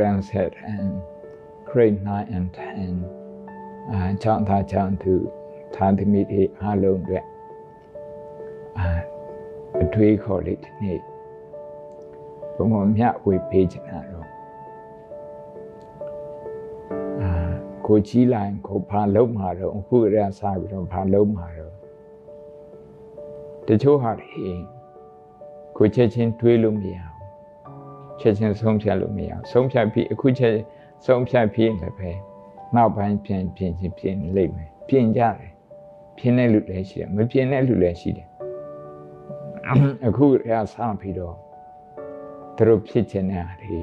and set and grade 9 and 10အာချောင်းသားချောင်းသူသာသမီတွေအားလုံးအတွက်အာအထွေးခေါ်လေးဒီနေ့ဘုံမမြဝေပေးချင်တာတော့အာကိုကြီးလိုက်ကိုဘာလုံးမှာတော့အခုရစားပြီးတော့ဘာလုံးမှာတော့တချို့ဟာတွေကိုချက်ချင်းတွေးလို့မရဘူး ချက်ချင်းဆုံးဖြတ်လို့မရဘူးဆုံးဖြတ်ပြီးအခုချက်ဆုံးဖြတ်ပြီးလည်းပဲနောက်ပိုင်းပြင်ပြင်ချင်းပြင်လိမ့်မယ်ပြင်ကြတယ်ပြင်တဲ့လူလည်းရှိတယ်မပြင်တဲ့လူလည်းရှိတယ်အခုရစားပြီးတော့သူတို့ဖြစ်ချင်တဲ့အားတွေ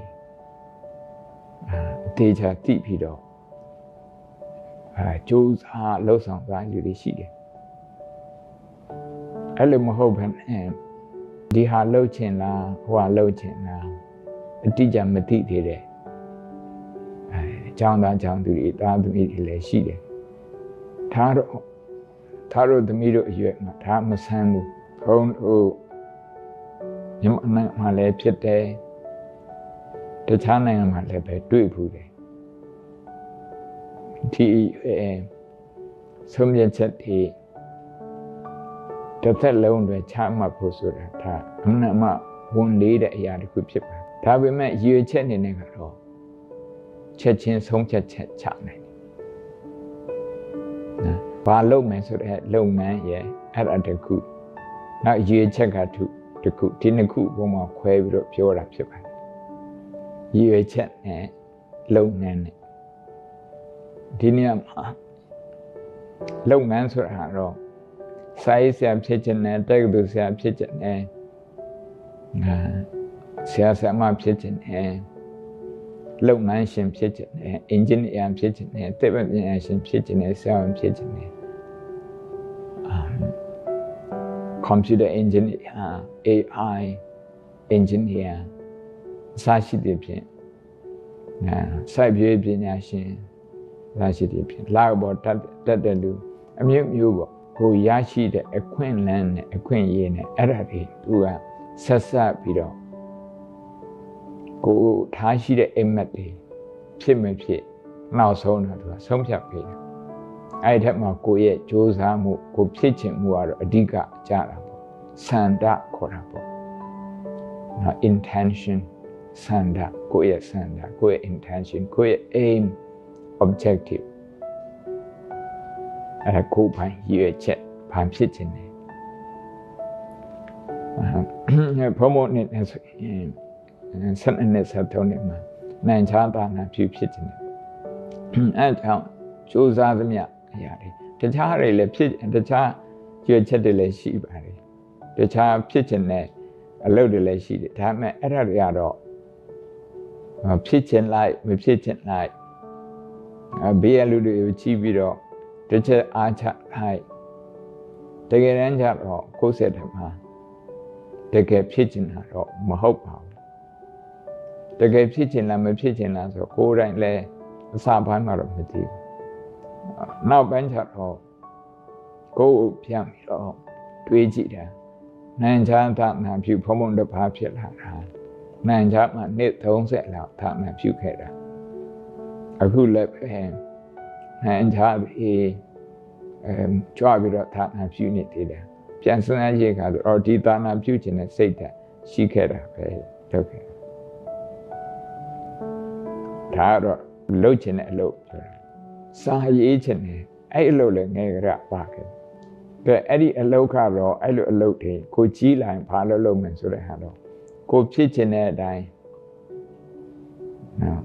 အာအသေးချာတိပြီးတော့အာကြိုးစားလှုပ်ဆောင်သွားလူတွေရှိတယ်အဲ့လိုမဟုတ်ဘဲနဲ့ဒီဟာလှုပ်ချင်လားဟိုဟာလှုပ်ချင်လား အတိအကျမသိသေးတယ်အဲအကြောင်းသားအကြောင်းသူတွေတာသမီးတွေလည်းရှိတယ်ဒါတော့ဒါတို့သမီးတို့အရွယ်မှာဒါမဆန်းဘူးဘုန်းတို့မြန်မာနိုင်ငံမှာလည်းဖြစ်တယ်တခြားနိုင်ငံမှာလည်းပဲတွေ့ဘူးတယ်ဒီအဲဆုံးဖြတ်ချက်တွေတစ်သက်လုံးတွေချမှတ်ဖို့ဆိုတာဒါအမှန်မှဝန်လေးတဲ့အရာတစ်ခုဖြစ်ပါတယ် ဒါပေမဲ့ရည်ရွယ်ချက်အနေနဲ့ကတော့ချက်ချင်းဆုံးဖြတ်ချက်ချနိုင်တယ်နော်ဘာလုပ်မယ်ဆိုတဲ့လုပ်ငန်းရဲ့အဲ့ဒါတစ်ခုနောက်ရည်ရွယ်ချက်ကထုတစ်ခုဒီနှစ်ခုပုံမှာခွဲပြီးတော့ပြောတာဖြစ်ပါတယ်ရည်ရွယ်ချက်နဲ့လုပ်ငန်းနဲ့ဒီနေရာမှာလုပ်ငန်းဆိုတာတော့စာရေးဆရာဖြစ်ခြင်းနဲ့တက္ကသိုလ်ဆရာဖြစ်ခြင်းနဲ့ငါ ဆရာဆရာမဖြစ်ခြင်းနဲ့လုပ်ငန်းရှင်ဖြစ်ခြင်းနဲ့အင်ဂျင်နီယာဖြစ်ခြင်းနဲ့တက်ပညာရှင်ဖြစ်ခြင်းနဲ့ဆရာဝန်ဖြစ်ခြင်းနဲ့အာ computer engineer AI engineer စရှိတဲ့ဖြင့်အဲစိုက်ပျိုးပညာရှင်စရှိတဲ့ဖြင့်လောက်ပေါ်တက်တက်တဲ့လူအမျိုးမျိုးပေါ့ကိုရရှိတဲ့အခွင့်အလမ်းနဲ့အခွင့်အရေးနဲ့အဲ့ဒါတွေသူကဆက်ဆက်ပြီးတော့ ကိုထားရှိတဲ့အိမ်မက်တွေဖြစ်မဖြစ်နောက်ဆုံးတော့သူကဆုံးဖြတ်ပေးတယ်အဲ့ဒီထက်မှာကိုရဲ့စ조사မှုကိုဖြစ်ချင်မှုကတော့အဓိကကြတာပေါ့စန္ဒခေါ်တာပေါ့နော် intention စန္ဒကိုရဲ့စန္ဒကိုရဲ့ intention ကိုရဲ့ aim objective အဲ့ဒါကိုပိုင်းရည်ရွယ်ချက်ဘာဖြစ်ချင်တယ်အဲဘုံမနဲ့ဆိုရင် ဆက်နဲ့ဆက်ထုံးနေမှာနိုင်ချတာနာပြုဖြစ်ချင်တယ်အဲကြောင့်စူးစမ်းသမျှအရာတွေတခြားတွေလည်းဖြစ်တခြားရွယ်ချက်တွေလည်းရှိပါတယ်တခြားဖြစ်ချင်တဲ့အလုပ်တွေလည်းရှိတယ်ဒါပေမဲ့အဲ့ဒါတွေကတော့ဖြစ်ချင်လိုက်မဖြစ်ချင်လိုက်ဘေးရလူတွေကိုချီးပြီးတော့တစ်ချက်အားချလိုက်တကယ်တမ်းကျတော့ကိုယ်ဆက်တယ်မှာတကယ်ဖြစ်ချင်တာတော့မဟုတ်ပါဘူး တကယ်ဖြစ်ချင်လားမဖြစ်ချင်လားဆိုကိုယ်တိုင်လည်းအစပိုင်းမှာတော့မသိဘူးနောက်ပိုင်းကျတော့ကိုယ်ပြန်ပြီးတော့တွေးကြည့်တာနိုင်ချမ်းသာနာပြုဖုံဖုံတစ်ပါးဖြစ်လာတာနိုင်ချမ်းမှနှစ်30လောက်သာနာပြုခဲ့တာအခုလည်းပဲနိုင်ချမ်းပြီးအဲကြွပြီးတော့သာနာပြုနေသေးတယ်ပြန်စမ်းရည်ကတော့ဒီသာနာပြုခြင်းနဲ့စိတ်ဓာတ်ရှိခဲ့တာပဲဟုတ်ကဲ့ ဒါတော့လှုပ်ခြင်းနဲ့အလုပ်ပြောတာစာရေးခြင်းနဲ့အဲ့အလုပ်လည်းငယ်ကြပါခဲ့ကဲအဲ့ဒီအလုပ်ကတော့အဲ့လိုအလုပ်တွေကိုကြီးလိုက်ဘာလို့လုပ်မယ်ဆိုတဲ့ဟာတော့ကိုဖြစ်ခြင်းတဲ့အတိုင်းနော်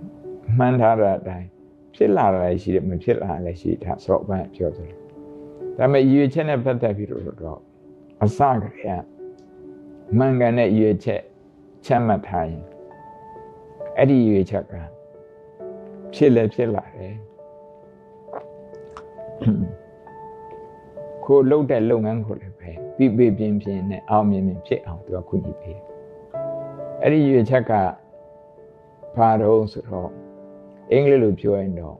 မှန်ထားတဲ့အတိုင်းဖြစ်လာတာလည်းရှိတယ်မဖြစ်လာလည်းရှိဒါဆိုတော့ဘယ်ပြောသလဲဒါပေမဲ့ရွေချက်နဲ့ပတ်သက်ပြီးတော့အစကတည်းကမှန်ကန်တဲ့ရွေချက်ချမှတ်ထားရင်အဲ့ဒီရွေချက်က ဖြစ်လဲဖြစ်လာတယ်ကိုလှုပ်တဲ့လုပ်ငန်းကိုလည်းပဲပြပြပြင်းပြင်းနဲ့အောင်မြင်မြင်ဖြစ်အောင်သူကခွင့်ပြုပေးတယ်အဲ့ဒီရွေချက်ကဘာတော့ဆိုတော့အင်္ဂလိပ်လိုပြောရင်တော့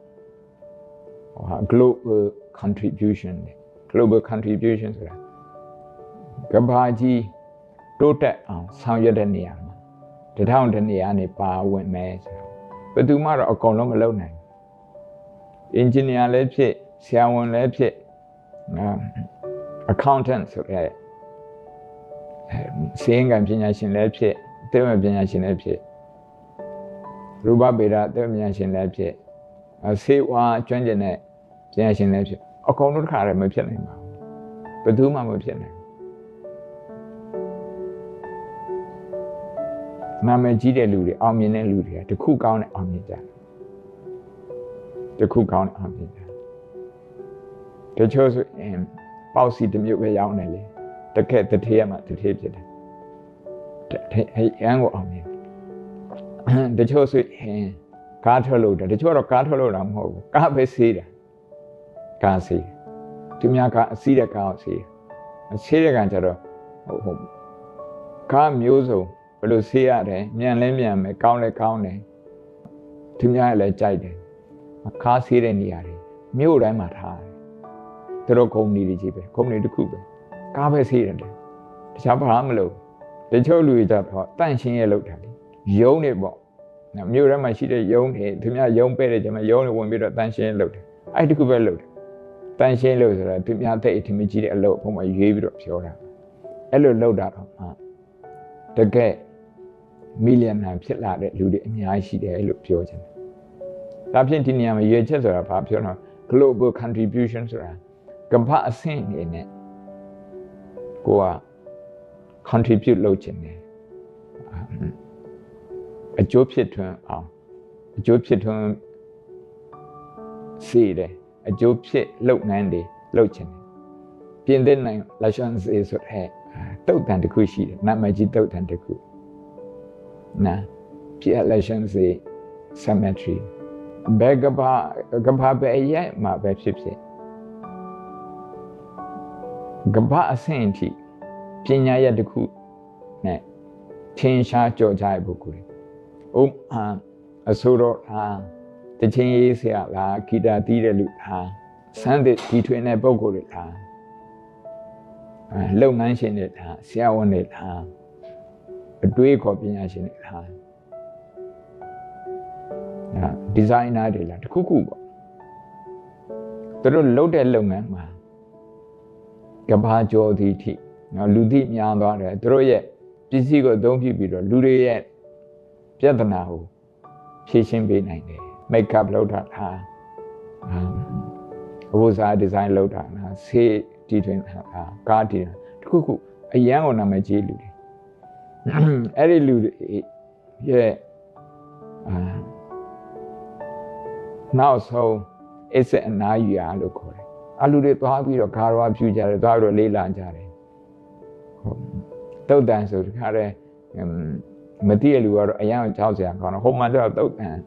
ဟာ global contribution global contribution ဆိုတာကဘာကြီးတိုးတက်အောင်ဆောင်ရွက်တဲ့နေရာမှာတထောင်တနေရာနေပါဝင်မယ်ဆိုဘ ဘယ်သူမှတော့အကုန်လုံးမလုပ်နိုင်အင်ဂျင်နီယာလည်းဖြစ်ဆရာဝန်လည်းဖြစ်အာ accountant ဆိုတဲ့အဲစီရင်ကံပညာရှင်လည်းဖြစ်အသိဉာဏ်ပညာရှင်လည်းဖြစ်ရူပဗေဒအသိဉာဏ်ပညာရှင်လည်းဖြစ်အဆေးဝါကျွမ်းကျင်တဲ့ပညာရှင်လည်းဖြစ်အကုန်လုံးတစ်ခါတည်းမဖြစ်နိုင်ပါဘူးဘယ်သူမှမဖြစ်နိုင် နာမည်ကြီးတဲ့လူတွေအောင်မြင်တဲ့လူတွေကတခုကောင်းတဲ့အောင်မြင်ကြတယ်တခုကောင်းတဲ့အောင်မြင်ကြတယ်တချို့ဆိုရင်ပေါ့စီတစ်မျိုးပဲရောင်းတယ်လေတကက်တထေးရမှတထေးဖြစ်တယ်ဟဲ့အန်ကိုအောင်မြင်တချို့ဆိုရင်ကားထွက်လို့တယ်တချို့တော့ကားထွက်လို့တာမဟုတ်ဘူးကားပဲဆေးတယ်ကားဆေးသူများကအစီးတဲ့ကားကိုဆေးဆေးတဲ့ကံကျတော့ဟိုဟိုကားမျိုးစုံဘ ယ်လိုဆေးရတယ်မြန်လဲမြန်မယ်ကောင်းလဲကောင်းတယ်သူများလည်းကြိုက်တယ်ကားဆေးတဲ့နေရာတွေမြို့တိုင်းမှာထားတယ်သူတို့ကုမ္ပဏီတွေကြီးပဲကုမ္ပဏီတစ်ခုပဲကားပဲဆေးတယ်တခြားဘာမှမလုပ်တချို့လူတွေကြတော့တန့်ရှင်းရဲ့လောက်တာလေယုံနေပေါ့မြို့ထဲမှာရှိတဲ့ယုံတွေသူများယုံပဲ့တဲ့ကျမယုံတွေဝင်ပြီးတော့တန့်ရှင်းလုပ်တယ်အဲ့ဒီတစ်ခုပဲလုပ်တယ်တန့်ရှင်းလို့ဆိုတာသူများတဲ့ထင်ကြီးတဲ့အလုပ်အပေါ်မှာရွေးပြီးတော့ပြောတာအဲ့လိုလုပ်တာတော့မှတကယ် မီလီယံနာဖြစ်လာတဲ့လူတွေအများကြီးရှိတယ်လို့ပြောချင်တယ်။ဒါဖြင့်ဒီနေရာမှာရွေချက်ဆိုတာဘာပြောတော့ global contribution ဆိုတာကမ္ဘာအဆင့်အနေနဲ့ကိုက contribute လုပ်ချင်တယ်အကျိုးဖြစ်ထွန်းအောင်အကျိုးဖြစ်ထွန်းစီတယ်အကျိုးဖြစ်လုပ်ငန်းတွေလုပ်ချင်တယ်ပြင်သစ်နိုင် license ဆိုတဲ့တုတ်တန်တစ်ခုရှိတယ်နာမည်ကြီးတုတ်တန်တစ်ခု နာပြည့် license cemetery ဘယ်ကဘာကဘာပဲရဲ့မှာပဲဖြစ်ဖြစ်ကဘာအဆင့်အထိပညာရတစ်ခုနဲ့ထင်ရှားကြော်ကြတဲ့ပုဂ္ဂိုလ်တွေဥအာအဆိုတော်လားတချင်းရေးဆရာလားဂီတာတီးတဲ့လူလားစမ်းတဲ့ဒီထွင်တဲ့ပုဂ္ဂိုလ်တွေလားအဲလုပ်ငန်းရှင်တွေလားဆရာဝန်တွေလား အတွေးခေါ်ပညာရှင်တွေလားအဲဒီဇိုင်နာတွေလားတခုခုပေါ့သူတို့လုပ်တဲ့လုပ်ငန်းမှာကဘာကျော်သည့်အထိနော်လူသိများသွားတယ်သူတို့ရဲ့ပစ္စည်းကိုအသုံးပြုပြီးတော့လူတွေရဲ့ပြဿနာကိုဖြေရှင်းပေးနိုင်တယ်မိတ်ကပ်လုပ်တာလားအဝတ်စားဒီဇိုင်းလုပ်တာလားဆေးတီထွင်တာလားကားတီတာတခုခုအရန်ကိုနာမည်ကြီးလူတွေ အဲ့ဒီလူတွေရဲ့အာနောက်ဆုံးအစ်စအနာယူရလို့ခေါ်တယ်အလူတွေသွားပြီးတော့ဂါရဝဖြူကြတယ်သွားပြီးတော့လေးလာကြတယ်ဟုတ်တုတ်တန်ဆိုတခါတည်းမသိရလူကတော့အရန်ကြောက်စရာကောင်းတော့ဟိုမှာကျတော့တုတ်တန်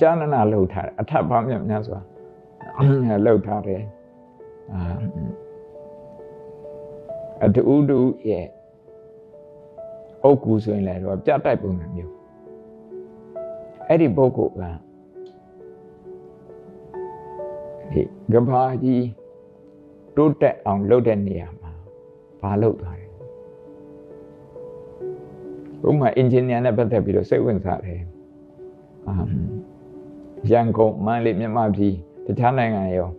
ကြာနနာလှုပ်ထားတယ်အထပ်ပေါင်းမြတ်များစွာလှုပ်ထားတယ်အာအတူတူရဲ့ အုတ်ကူဆိုရင်လည်းတော့ပြတ်တိုက်ပုံစံမျိုးအဲ့ဒီပုဂ္ဂိုလ်ကဒီကဘာကြီးတိုးတက်အောင်လုပ်တဲ့နေရာမှာဘာလုပ်သွားတယ်ဥပမာအင်ဂျင်နီယာနဲ့ပတ်သက်ပြီးတော့စိတ်ဝင်စားတယ်အာရန်ကုန်မန္တလေးမြန်မာပြည်တခြားနိုင်ငံရော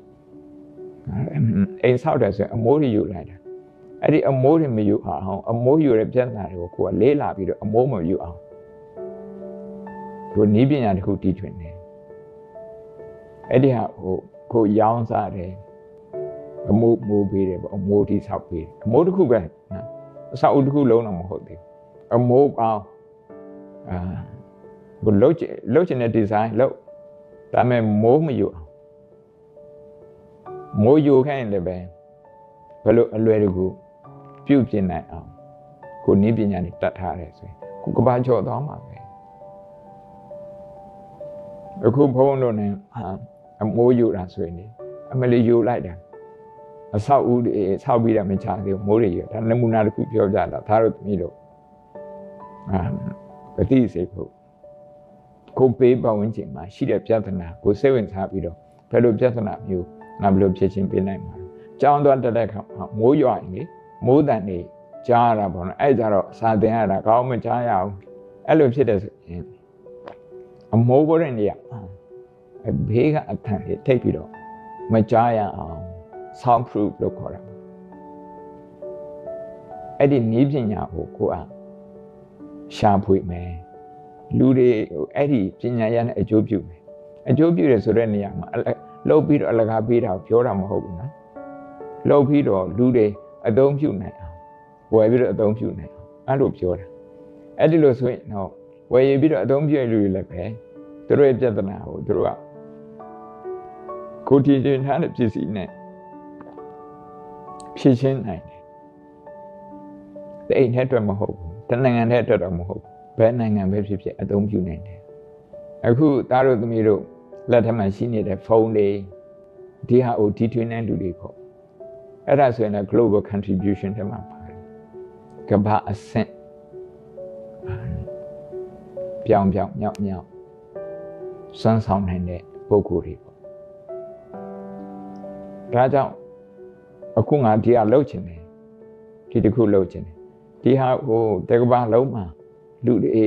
အိမ်ဆောက်တယ်ဆိုရင်အမိုးတွေယူလိုက်တာ အဲ့ဒီအမိုးတွေမယူအောင်အမိုးယူတဲ့ပြဿနာတွေကိုကိုယ်ကလေးလာပြီးတော့အမိုးမယူအောင်ကိုနီးပညာတစ်ခုတည်ထွင်တယ်အဲ့ဒီဟာဟိုကိုရောင်းစားတယ်အမိုးမိုးပေးတယ်ပေါ့အမိုးတိဆောက်ပေးတယ်အမိုးတစ်ခုပဲနော်အဆောက်အဦတစ်ခုလုံးတော့မဟုတ်သေးဘူးအမိုးကောင်းအာကိုလုတ်လုတ်ချင်တဲ့ဒီဇိုင်းလုတ်ဒါပေမဲ့မိုးမယူအောင်မိုးယူခိုင်းလည်းပဲဘယ်လိုအလွယ်တကူ ပြုတ်ပြနိုင်အောင်ကိုနည်းပညာနဲ့တတ်ထားတယ်ဆိုရင်ကိုကဘာချော့သွားမှာပဲအခုဘုန်းတို့နဲ့အမိုးယူတာဆိုရင်အမလီယူလိုက်တာအဆောက်အဦတွေဆောက်ပြီးတာမချသေးဘူးမိုးတွေယူဒါနမူနာတစ်ခုပြောပြတာဒါတို့သမီးတို့အာပတိစိတ်ဖို့ကိုပေးပဝန်းကျင်မှာရှိတဲ့ပြဿနာကိုစိတ်ဝင်စားပြီးတော့ဘယ်လိုပြဿနာမျိုးငါဘယ်လိုဖြေရှင်းပေးနိုင်မှာကြောင်းသွားတက်တဲ့ခါမိုးရွာရင်လေ မိုးတန်နေကြားရတာပေါ့နော်အဲ့ကြတော့စာသင်ရတာကောင်းမကြားရအောင်အဲ့လိုဖြစ်တဲ့ဆိုရင်အမိုးပေါ်တဲ့နေရာအဘေးကအထံလေးထိပ်ပြီးတော့မကြားရအောင် sound proof လို့ခေါ်တာအဲ့ဒီနည်းပညာကိုကိုကရှာဖွေမယ်လူတွေအဲ့ဒီပညာရနဲ့အကျိုးပြုမယ်အကျိုးပြုတယ်ဆိုတဲ့နေရာမှာလှုပ်ပြီးတော့အလကားပေးတာပြောတာမဟုတ်ဘူးနော်လှုပ်ပြီးတော့လူတွေ အသုံးပြုနိုင်အောင်ဝယ်ပြီးတော့အသုံးပြုနိုင်အောင်အဲ့လိုပြောတာအဲ့ဒီလိုဆိုရင်တော့ဝယ်ရပြီးတော့အသုံးပြုရလူတွေလည်းပဲသူတို့ရဲ့ပြဿနာကိုသူတို့ကကိုတီတင်ထားတဲ့ပစ္စည်းနဲ့ဖြည့်ရှင်းနိုင်တယ်အိမ်ထဲအတွက်မဟုတ်ဘူးတနိုင်ငံထဲအတွက်တော့မဟုတ်ဘူးဘယ်နိုင်ငံပဲဖြစ်ဖြစ်အသုံးပြုနိုင်တယ်အခုသားတို့သမီးတို့လက်ထက်မှာရှိနေတဲ့ဖုန်းတွေဒီဟာကိုတီထွင်တဲ့လူတွေပေါ့ အဲ့ဒါဆိုရင်လည်း global contribution ထဲမှာပါတယ်ကမ္ဘာအဆင့်ပြောင်းပြောင်းမြောက်မြောက်စွမ်းဆောင်နိုင်တဲ့ပုဂ္ဂိုလ်တွေပေါ့ဒါကြောင့်အခုငါဒီဟာလှုပ်ချင်တယ်ဒီတစ်ခုလှုပ်ချင်တယ်ဒီဟာဟိုတကဘာလုံးမှာလူတွေ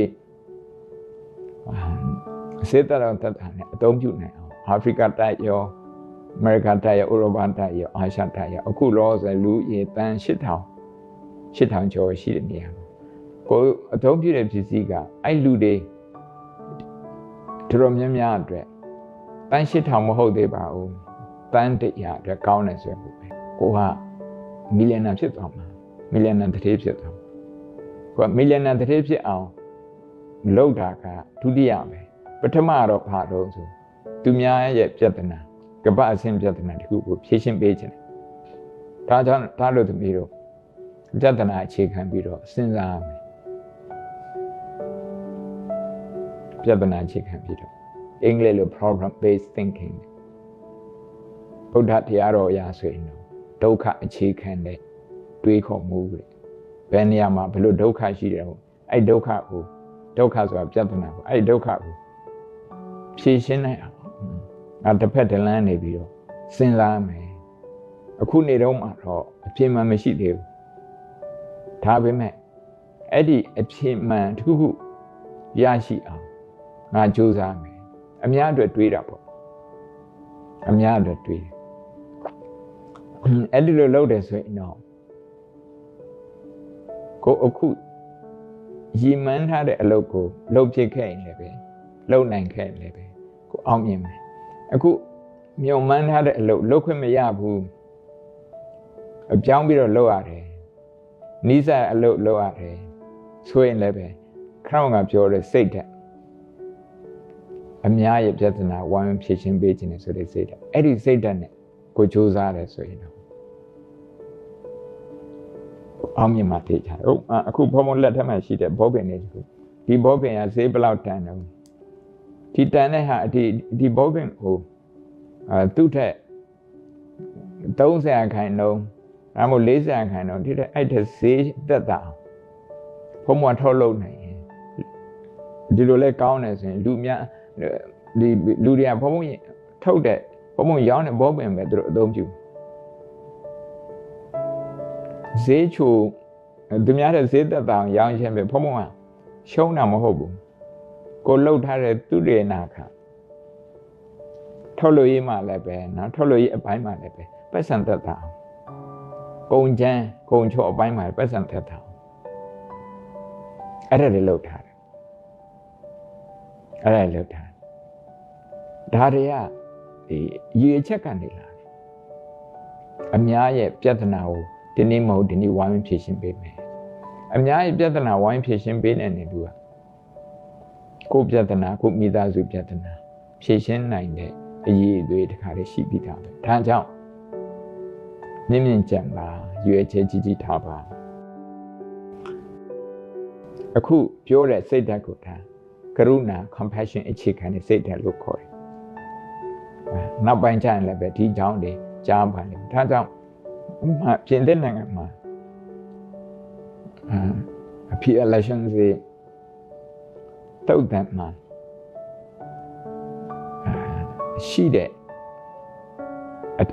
အစေတတော်တတ်တာနဲ့အသုံးပြုနိုင်အောင်အာဖရိကတိုက်ရော အမေရိကတိုက်ရောဥရောပတိုက်ရောအာရှတိုက်ရောအခုလောဆိုလူရေတန်8000 8000ကျော်ရှိတဲ့နေရာကိုအသုံးပြုတဲ့ပစ္စည်းကအဲ့လူတွေတော်များများအတွက်တန်8000မဟုတ်သေးပါဘူးတန်တရာအတွက်ကောင်းတယ်ဆိုရင်ကိုကမီလီယံနာဖြစ်သွားမှာမီလီယံနာတစ်ထေးဖြစ်သွားမှာကိုကမီလီယံနာတစ်ထေးဖြစ်အောင်လောက်တာကဒုတိယပဲပထမတော့ဘာလို့ဆိုသူများရဲ့ပြဿနာ ကပ္ပအဆင့်ပြဿနာတခုကိုဖြေရှင်းပေးခြင်းဒါကြောင့်ဒါလို့သမီးတို့ပြဿနာအခြေခံပြီးတော့စဉ်းစားရမယ်ပြဿနာအခြေခံပြီးတော့အင်္ဂလိပ်လို problem based thinking ဗုဒ္ဓတရားတော်အရာဆိုရင်တော့ဒုက္ခအခြေခံတဲ့တွေးခေါ်မှုတွေဘယ်နေရာမှာဘယ်လိုဒုက္ခရှိတယ်ဟုတ်အဲ့ဒုက္ခကိုဒုက္ခဆိုတာပြဿနာကိုအဲ့ဒုက္ခကိုဖြေရှင်းနိုင်အောင် ငါတစ်ဖက်တစ်လမ်းနေပြီးတော့စဉ်းစားမယ်အခုနေတော့မှတော့အပြင်းမှမရှိသေးဘူးဒါပေမဲ့အဲ့ဒီအပြင်းမှန်တစ်ခုခုရရှိအောင်ငါကြိုးစားမယ်အများအတွက်တွေးတာပေါ့အများအတွက်တွေးတယ်အဲ့ဒီလိုလုပ်တယ်ဆိုရင်တော့ကိုအခုရည်မှန်းထားတဲ့အလုပ်ကိုလုပ်ဖြစ်ခဲ့ရင်လည်းပဲလုပ်နိုင်ခဲ့ရင်လည်းပဲကိုအောင်မြင်မယ် အခုမြုံမှန်းထားတဲ့အလုပ်လုပ်ခွင့်မရဘူးအပြောင်းပြီးတော့လုပ်ရတယ်နီးစပ်အလုပ်လုပ်ရတယ်ဆိုရင်လည်းပဲခရောင်းကပြောတဲ့စိတ်ဓာတ်အများရဲ့ပြဿနာဝိုင်းဖြေရှင်းပေးခြင်းနဲ့ဆိုတဲ့စိတ်ဓာတ်အဲ့ဒီစိတ်ဓာတ်နဲ့ကိုကြိုးစားတယ်ဆိုရင်တော့အောင်မြင်မှာသိချာဟုတ်အခုဘုံဘုံလက်ထက်မှာရှိတဲ့ဘောပင်လေးတခုဒီဘောပင်ကဈေးဘယ်လောက်တန်တယ် ဒီတန်တဲ့ဟာဒီဒီဘောပင်ဟိုအဲသူ့ထက်30ခိုင်နှုန်းဒါမှမဟုတ်40ခိုင်နှုန်းဒီတဲ့အဲ့တဲ့ဈေးတက်တာဘုံဘုံထုတ်လုပ်နိုင်ရင်ဒီလိုလဲကောင်းတယ်ဆိုရင်လူများဒီလူတွေကဘုံဘုံထုတ်တဲ့ဘုံဘုံရောင်းတဲ့ဘောပင်ပဲသူတို့အသုံးပြုဈေးချိုသူများတဲ့ဈေးသက်တောင်ရောင်းခြင်းပဲဖုံဖုံကရှုံးတာမဟုတ်ဘူး ကိုလှုပ်ထားတဲ့သူရေနာခထုတ်လို့ရေးမှလည်းပဲနော်ထုတ်လို့ရေးအပိုင်းမှလည်းပဲပတ်စံသက်တာကုံချမ်းကုံချော့အပိုင်းမှပတ်စံသက်တာအဲ့ဒါတွေလှုပ်ထားတယ်အဲ့ဒါလှုပ်ထားဒါတွေကဒီရေချက်ကနေလာတယ်အများရဲ့ပြဿနာကိုဒီနေ့မဟုတ်ဒီနေ့ဝိုင်းဖြည့်ရှင်းပေးမယ်အများကြီးပြဿနာဝိုင်းဖြည့်ရှင်းပေးတဲ့နေလူက ကိုပြဿနာကိုမိသားစုပြဿနာဖြည့်ရှင်းနိုင်တဲ့အရေးအသွေးတခါတည်းရှိပြီးသားပဲဒါကြောင့်မြင့်မြင့်ကြံပါရွယ်ချယ်ကြီးကြီးထားပါအခုပြောတဲ့စိတ်ဓာတ်ကိုထားကရုဏာ compassion အခြေခံတဲ့စိတ်ဓာတ်လို့ခေါ်တယ်နောက်ပိုင်းကျရင်လည်းပဲဒီကြောင်းတွေကြားပါလိမ့်မယ်ဒါကြောင့်မှပြင်သစ်နိုင်ငံမှာအဖြစ် election စီ တုတ်တန်မှာရှိတဲ့အ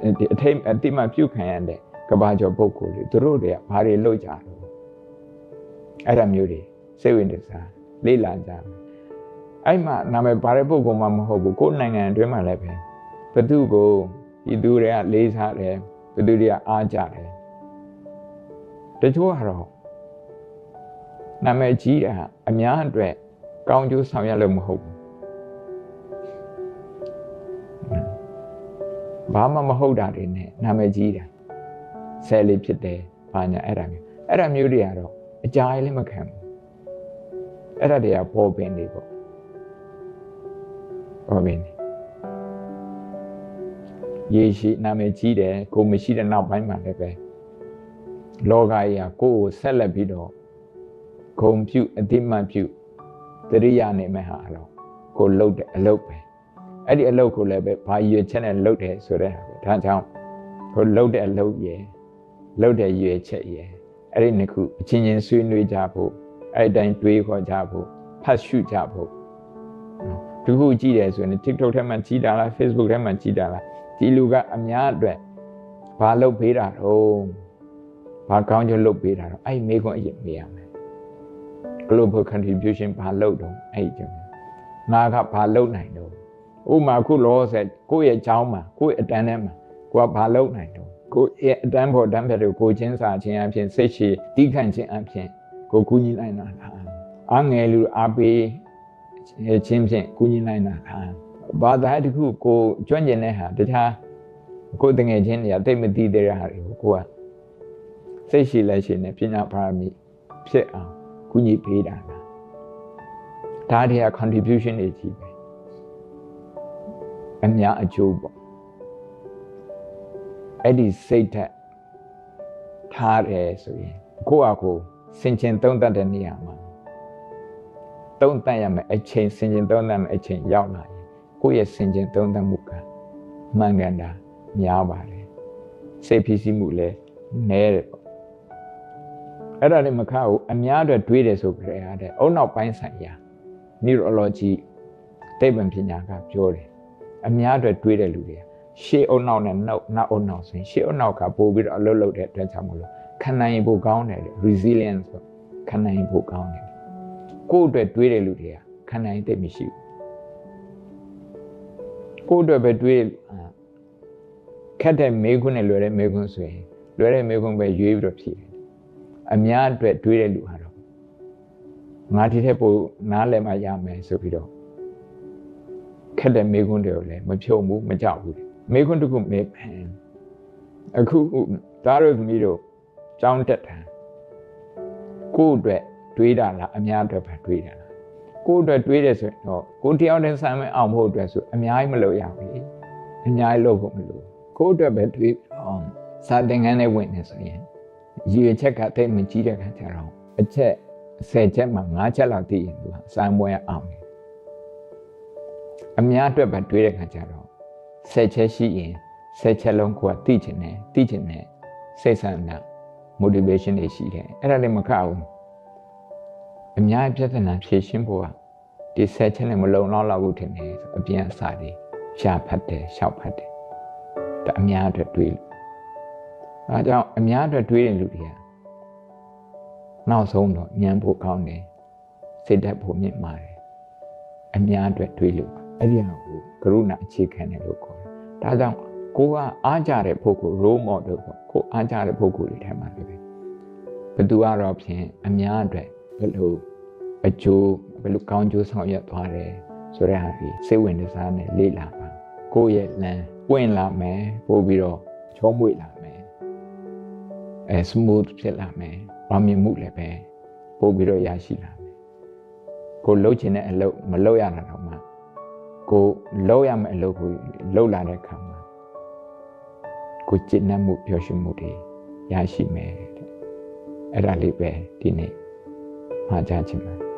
ထိတ်အတိမပြုခံရတဲ့ကဘာကျော်ပုဂ္ဂိုလ်တွေသူတို့တွေကဘာတွေလုပ်ကြတော့အဲ့ဒါမျိုးတွေစိတ်ဝင်စားလေ့လာကြမယ်အဲ့မှာနာမည်ပါတဲ့ပုဂ္ဂိုလ်မှမဟုတ်ဘူးကိုယ်နိုင်ငံအတွင်းမှာလည်းပဲဘသူကိုဤသူတွေကလေးစားတယ်ဘသူတွေကအားကြတယ်တချို့ကတော့နာမည်ကြီးတာအများအတွက် ကောင်းကျိုးဆောင်ရလို့မဟုတ်ဘူးဘာမှမဟုတ်တာတွေနဲ့နာမည်ကြီးတာဆယ်လေးဖြစ်တယ်ဘာညာအဲ့ဒါမျိုးအဲ့ဒါမျိုးတွေကတော့အကြာကြီးလည်းမခံဘူးအဲ့ဒါတွေကပေါ်ပင်နေပေါ့ပေါ်ပင်နေရေရှိနာမည်ကြီးတယ်ကိုမရှိတဲ့နောက်ပိုင်းမှာလည်းပဲလောကကြီးကကိုယ့်ကိုဆက်လက်ပြီးတော့ဂုံပြုအတိမတ်ပြု တရိယာနေမဲ့ဟာတော့ကိုလှုပ်တဲ့အလုပ်ပဲအဲ့ဒီအလုပ်ကိုလည်းပဲဘာရွေချက်နဲ့လှုပ်တယ်ဆိုတဲ့ဟာပဲဒါကြောင့်ကိုလှုပ်တဲ့အလုပ်ရယ်လှုပ်တဲ့ရွေချက်ရယ်အဲ့ဒီနှစ်ခုအချင်းချင်းဆွေးနွေးကြဖို့အဲ့ဒီတိုင်းတွေးခေါ်ကြဖို့ဖတ်ရှုကြဖို့ဒီခုကြည့်တယ်ဆိုရင် TikTok ထဲမှာကြည့်တာလား Facebook ထဲမှာကြည့်တာလားဒီလူကအများအတွက်ဘာလုပ်ပေးတာတော့ဘာကောင်းကျိုးလုပ်ပေးတာတော့အဲ့မိခွန်းအရင်မေးရမယ် global contribution ဘာလုပ်တော့အဲ့ဒီကြောင့်ငါကဘာလုပ်နိုင်တော့ဥမာခုလောဆယ်ကိုယ့်ရဲ့အကြောင်းမှာကိုယ့်ရဲ့အတန်းထဲမှာကိုကဘာလုပ်နိုင်တော့ကိုယ့်ရဲ့အတန်းဖို့တန်းဖြတ်တွေကိုချင်းစာခြင်းအပြင်စိတ်ရှိတီးခန့်ခြင်းအပြင်ကိုကူညီနိုင်တာလားအငယ်လူအားပေးခြင်းဖြင့်ကူညီနိုင်တာလားဘာသာတခုကိုကျွမ်းကျင်တဲ့ဟာတခြားကိုယ်တငယ်ချင်းတွေကတိတ်မသိတဲ့ဟာတွေကိုကိုကစိတ်ရှိလက်ရှိနဲ့ပညာပါရမီဖြစ်အောင် ကူညီပေးတာလားဒါတွေက contribution တွေကြီးပဲအများအကျိုးပေါ့အဲ့ဒီစိတ်ဓာတ်ထားတယ်ဆိုရင်ကိုယ့်အကိုစင်ကျင်သုံးတတ်တဲ့နေရာမှာသုံးတတ်ရမယ်အချိန်စင်ကျင်သုံးတတ်မယ်အချိန်ရောက်လာရင်ကိုယ့်ရဲ့စင်ကျင်သုံးတတ်မှုကမှန်ကန်တာများပါတယ်စိတ်ဖြစ်စီမှုလည်းနည်းတယ်ပေါ့ အဲ့ဒါလည်းမခဘူးအများအတွက်တွေးတယ်ဆိုကြရတဲ့အုံနောက်ပိုင်းဆိုင်ရာ neurology သိပ္ပံပညာကပြောတယ်အများအတွက်တွေးတဲ့လူတွေရှေ့အုံနောက်နဲ့နောက်နောက်အုံနောက်ဆိုရင်ရှေ့အုံနောက်ကပို့ပြီးတော့အလုပ်လုပ်တဲ့အတွက်ကြောင့်မလို့ခံနိုင်ဖို့ကောင်းတယ် resilience ဆိုခံနိုင်ဖို့ကောင်းတယ်ကိုယ့်အတွက်တွေးတဲ့လူတွေကခံနိုင်တဲ့မရှိဘူးကိုယ့်အတွက်ပဲတွေးခက်တဲ့မေးခွန်းနဲ့လွယ်တဲ့မေးခွန်းဆိုရင်လွယ်တဲ့မေးခွန်းပဲရွေးပြီးတော့ဖြေတယ် အများအတွက်တွေးတဲ့လူဟာတော့ငါဒီထက်ပိုနားလည်မှရမယ်ဆိုပြီးတော့ခက်တဲ့မေးခွန်းတွေကိုလည်းမဖြုံဘူးမကြောက်ဘူးမေးခွန်းတစ်ခုမေးအခုသားတို့သမီးတို့ကြောင်းတက်တာကိုယ့်အတွက်တွေးတာလားအများအတွက်ပဲတွေးတာလားကိုယ့်အတွက်တွေးတယ်ဆိုရင်တော့ကိုယ်တယောက်တည်းဆမ်းမအောင်ဖို့အတွက်ဆိုအများကြီးမလုပ်ရဘူးလေအများကြီးလုပ်ဖို့မလိုကိုယ့်အတွက်ပဲတွေးအောင်စာသင်ခန်းထဲဝင်နေဆိုရင် ရည်ချက်ကတိတ်မကြီးတဲ့ခါကျတော့အချက်10ချက်မှ5ချက်လောက်သိရင်သူကစမ်းပွဲအောင်တယ်အများအတွက်ပဲတွေးတဲ့ခါကျတော့10ချက်ရှိရင်10ချက်လုံးကိုကသိချင်တယ်သိချင်တယ်စိတ်ဆန္ဒ motivation တွေရှိတယ်အဲ့ဒါလည်းမခဘူးအများပြဿနာဖြေရှင်းဖို့ကဒီ10ချက်နဲ့မလုံလောက်လောက်ဘူးထင်တယ်ဆိုအပြင်အစာတွေရှာဖတ်တယ်ရှောက်ဖတ်တယ်ဒါအများအတွက်တွေးလို့ အဲကြောင့်အများအတွက်တွေးတဲ့လူတွေကနောက်ဆုံးတော့ညံဖို့ကောင်းတယ်စိတ်ဓာတ်ဖို့မြင့်မာတယ်အများအတွက်တွေးလို့အဲ့ဒီဟာကိုကရုဏာအခြေခံတယ်လို့ခေါ်တယ်ဒါကြောင့်ကိုကအားကြတဲ့ပုဂ္ဂိုလ် role model ပေါ့ကိုအားကြတဲ့ပုဂ္ဂိုလ်တွေထဲမှာလည်းပဲဘသူကတော့ဖြင့်အများအတွက်ဘယ်လိုအကျိုးဘယ်လိုကောင်းကျိုးဆောင်ရွက်သွားတယ်ဆိုတဲ့ဟာကြီးစိတ်ဝင်စားနဲ့လေ့လာပါကိုယ့်ရဲ့လမ်းပွင့်လာမယ်ပို့ပြီးတော့ချောမွေ့လာမယ် အဲ smooth ဖြစ်လာမယ်အောင်မြင်မှုလည်းပဲပို့ပြီးတော့ရရှိလာမယ်ကိုလှုပ်ချင်တဲ့အလုပ်မလှုပ်ရတာတော့မှကိုလှုပ်ရမယ့်အလုပ်ကိုလှုပ်လာတဲ့အခါမှာကိုကျင့်နှံ့မှုပျော်ရွှင်မှုတွေရရှိမယ်တဲ့အဲ့ဒါလေးပဲဒီနေ့မှာကြားချင်ပါတယ်